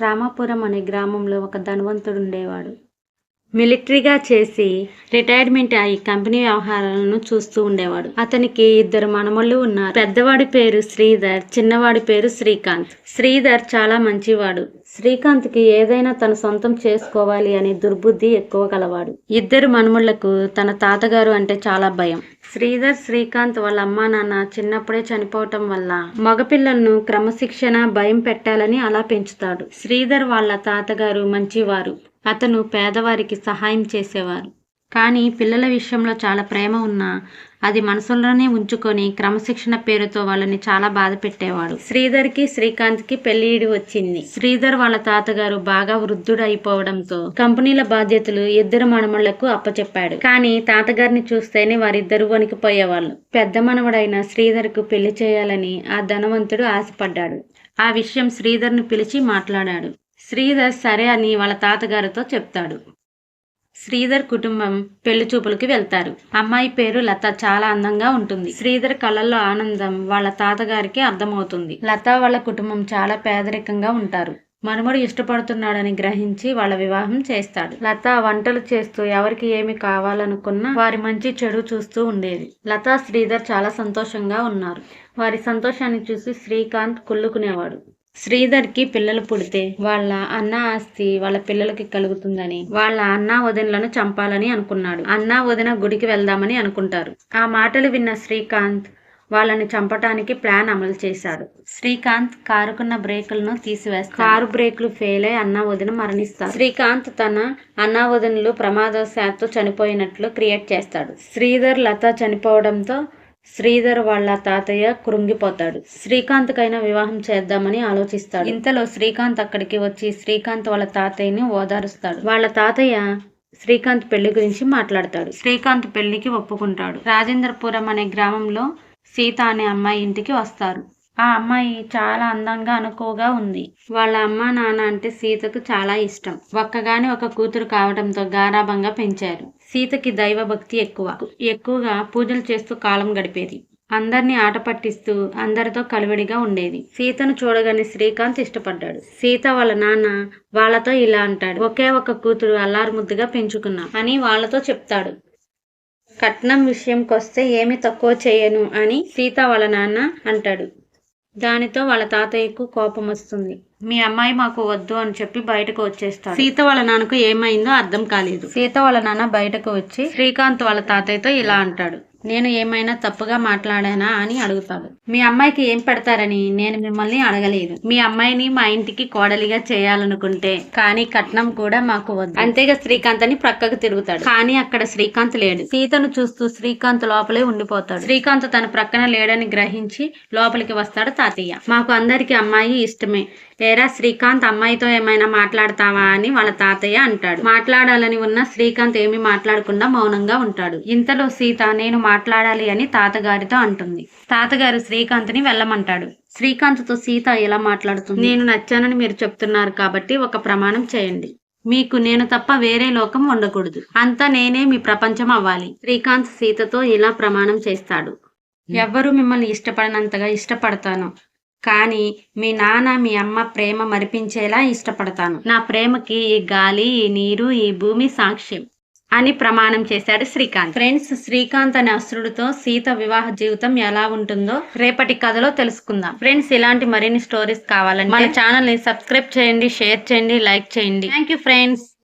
రామాపురం అనే గ్రామంలో ఒక ధనవంతుడు ఉండేవాడు మిలిటరీగా చేసి రిటైర్మెంట్ అయి కంపెనీ వ్యవహారాలను చూస్తూ ఉండేవాడు. అతనికి ఇద్దరు మనమళ్ళు ఉన్నారు. పెద్దవాడి పేరు శ్రీధర్ చిన్నవాడి పేరు శ్రీకాంత్. శ్రీధర్ చాలా మంచివాడు. శ్రీకాంత్కి ఏదైనా తన సొంతం చేసుకోవాలి అనే దుర్బుద్ధి ఎక్కువ గలవాడు. ఇద్దరు మనుమళ్ళకు తన తాతగారు అంటే చాలా భయం. శ్రీధర్ శ్రీకాంత్ వాళ్ళ అమ్మా నాన్న చిన్నప్పుడే చనిపోవటం వల్ల మగపిల్లలను క్రమశిక్షణ భయం పెట్టాలని అలా పెంచుతాడు. శ్రీధర్ వాళ్ళ తాతగారు మంచివారు. అతను పేదవారికి సహాయం చేసేవారు. కానీ పిల్లల విషయంలో చాలా ప్రేమ ఉన్నా అది మనసులోనే ఉంచుకొని క్రమశిక్షణ పేరుతో వాళ్ళని చాలా బాధ పెట్టేవాడు. శ్రీధర్కి శ్రీకాంత్కి పెళ్ళిడి వచ్చింది. శ్రీధర్ వాళ్ళ తాతగారు బాగా వృద్ధుడు అయిపోవడంతో కంపెనీల బాధ్యతలు ఇద్దరు మనమళ్ళకు అప్పచెప్పాడు. కానీ తాతగారిని చూస్తేనే వారిద్దరు వణికిపోయేవాళ్ళు. పెద్ద మనవడైన శ్రీధర్కు పెళ్ళి చేయాలని ఆ ధనవంతుడు ఆశపడ్డాడు. ఆ విషయం శ్రీధర్ను పిలిచి మాట్లాడాడు. శ్రీధర్ సరే అని వాళ్ళ తాతగారితో చెప్తాడు. శ్రీధర్ కుటుంబం పెళ్ళి చూపులకి వెళ్తారు. అమ్మాయి పేరు లత. చాలా అందంగా ఉంటుంది. శ్రీధర్ కళ్ళల్లో ఆనందం వాళ్ళ తాతగారికి అర్థమవుతుంది. లత వాళ్ళ కుటుంబం చాలా పేదరికంగా ఉంటారు. మనుమడు ఇష్టపడుతున్నాడని గ్రహించి వాళ్ళ వివాహం చేస్తాడు. లత వంటలు చేస్తూ ఎవరికి ఏమి కావాలనుకున్నా వారి మంచి చెడు చూస్తూ ఉండేది. లత శ్రీధర్ చాలా సంతోషంగా ఉన్నారు. వారి సంతోషాన్ని చూసి శ్రీకాంత్ కుళ్ళుకునేవాడు. శ్రీధర్కి పిల్లలు పుడితే వాళ్ళ అన్న ఆస్తి వాళ్ళ పిల్లలకి కలుగుతుందని వాళ్ళ అన్న వదినలను చంపాలని అనుకున్నాడు. అన్న వదిన గుడికి వెళ్దామని అనుకుంటారు. ఆ మాటలు విన్న శ్రీకాంత్ వాళ్ళని చంపటానికి ప్లాన్ అమలు చేశాడు. శ్రీకాంత్ కారుకున్న బ్రేకులను తీసివేస్తాడు. కారు బ్రేకులు ఫెయిల్ అయి అన్న వదిన మరణిస్తాడు. శ్రీకాంత్ తన అన్న వదినలు ప్రమాదవశాత్తు చనిపోయినట్లు క్రియేట్ చేస్తాడు. శ్రీధర్ లత చనిపోవడంతో శ్రీధర్ వాళ్ళ తాతయ్య కృంగిపోతాడు. శ్రీకాంత్కైనా వివాహం చేద్దామని ఆలోచిస్తాడు. ఇంతలో శ్రీకాంత్ అక్కడికి వచ్చి శ్రీకాంత్ వాళ్ళ తాతయ్యని ఓదారుస్తాడు. వాళ్ళ తాతయ్య శ్రీకాంత్ పెళ్ళి గురించి మాట్లాడతాడు. శ్రీకాంత్ పెళ్ళికి ఒప్పుకుంటాడు. రాజేంద్రపురం అనే గ్రామంలో సీత అనే అమ్మాయి ఇంటికి వస్తారు. ఆ అమ్మాయి చాలా అందంగా అనుకోగా ఉంది. వాళ్ళ అమ్మ నాన్న అంటే సీతకు చాలా ఇష్టం. ఒక్కగానే ఒక కూతురు కావడంతో గారాభంగా పెంచారు. సీతకి దైవభక్తి ఎక్కువ. ఎక్కువగా పూజలు చేస్తూ కాలం గడిపేది. అందరినీ ఆట పట్టిస్తూ అందరితో కలివిడిగా ఉండేది. సీతను చూడగానే శ్రీకాంత్ ఇష్టపడ్డాడు. సీత వాళ్ళ నాన్న వాళ్ళతో ఇలా అంటాడు. ఒకే ఒక కూతురు అల్లారు ముద్దుగా పెంచుకున్నా అని వాళ్ళతో చెప్తాడు. కట్నం విషయంకొస్తే ఏమి తక్కువ చేయను అని సీత వాళ్ళ నాన్న అంటాడు. దానితో వాళ్ళ తాతయ్యకు కోపం వస్తుంది. మీ అమ్మాయి మాకు వద్దు అని చెప్పి బయటకు వచ్చేస్తాడు. సీత వాళ్ళ నాన్నకు ఏమైందో అర్థం కాలేదు. సీత వాళ్ళ నాన్న బయటకు వచ్చి శ్రీకాంత్ వాళ్ళ తాతయ్యతో ఇలా అంటాడు. నేను ఏమైనా తప్పుగా మాట్లాడానా అని అడుగుతాడు. మీ అమ్మాయికి ఏం పెడతారని నేను మిమ్మల్ని అడగలేదు. మీ అమ్మాయిని మా ఇంటికి కోడలిగా చేయాలనుకుంటే కానీ కట్నం కూడా మాకు వద్దు. అంతేగా శ్రీకాంత్ అని ప్రక్కకు తిరుగుతాడు. కానీ అక్కడ శ్రీకాంత్ లేడు. సీతను చూస్తూ శ్రీకాంత్ లోపలే ఉండిపోతాడు. శ్రీకాంత్ తన ప్రక్కన లేడని గ్రహించి లోపలికి వస్తాడు తాతయ్య. మాకు అందరికి అమ్మాయి ఇష్టమే. లేరా శ్రీకాంత్ అమ్మాయితో ఏమైనా మాట్లాడతావా అని వాళ్ళ తాతయ్య అంటాడు. మాట్లాడాలని ఉన్న శ్రీకాంత్ ఏమి మాట్లాడకుండా మౌనంగా ఉంటాడు. ఇంతలో సీత నేను మా మాట్లాడాలి అని తాతగారితో అంటుంది. తాతగారు శ్రీకాంత్ని వెళ్ళమంటాడు. శ్రీకాంత్తో సీత ఎలా మాట్లాడుతుంది? నేను నచ్చానని మీరు చెప్తున్నారు కాబట్టి ఒక ప్రమాణం చేయండి. మీకు నేను తప్ప వేరే లోకం ఉండకూడదు. అంతా నేనే మీ ప్రపంచం అవ్వాలి. శ్రీకాంత్ సీతతో ఇలా ప్రమాణం చేస్తాడు. ఎవ్వరూ మిమ్మల్ని ఇష్టపడనంతగా ఇష్టపడతాను. కానీ మీ నాన్న మీ అమ్మ ప్రేమ మరిపించేలా ఇష్టపడతాను. నా ప్రేమకి ఈ గాలి ఈ నీరు ఈ భూమి సాక్ష్యం. అని ప్రమాణం చేశాడు శ్రీకాంత్. ఫ్రెండ్స్ శ్రీకాంత్ అనే అసురుడితో సీత వివాహ జీవితం ఎలా ఉంటుందో రేపటి కథలో తెలుసుకుందాం. ఫ్రెండ్స్ ఇలాంటి మరిన్ని స్టోరీస్ కావాలంటే మన ఛానల్ని సబ్స్క్రైబ్ చేయండి షేర్ చేయండి లైక్ చేయండి. Thank you friends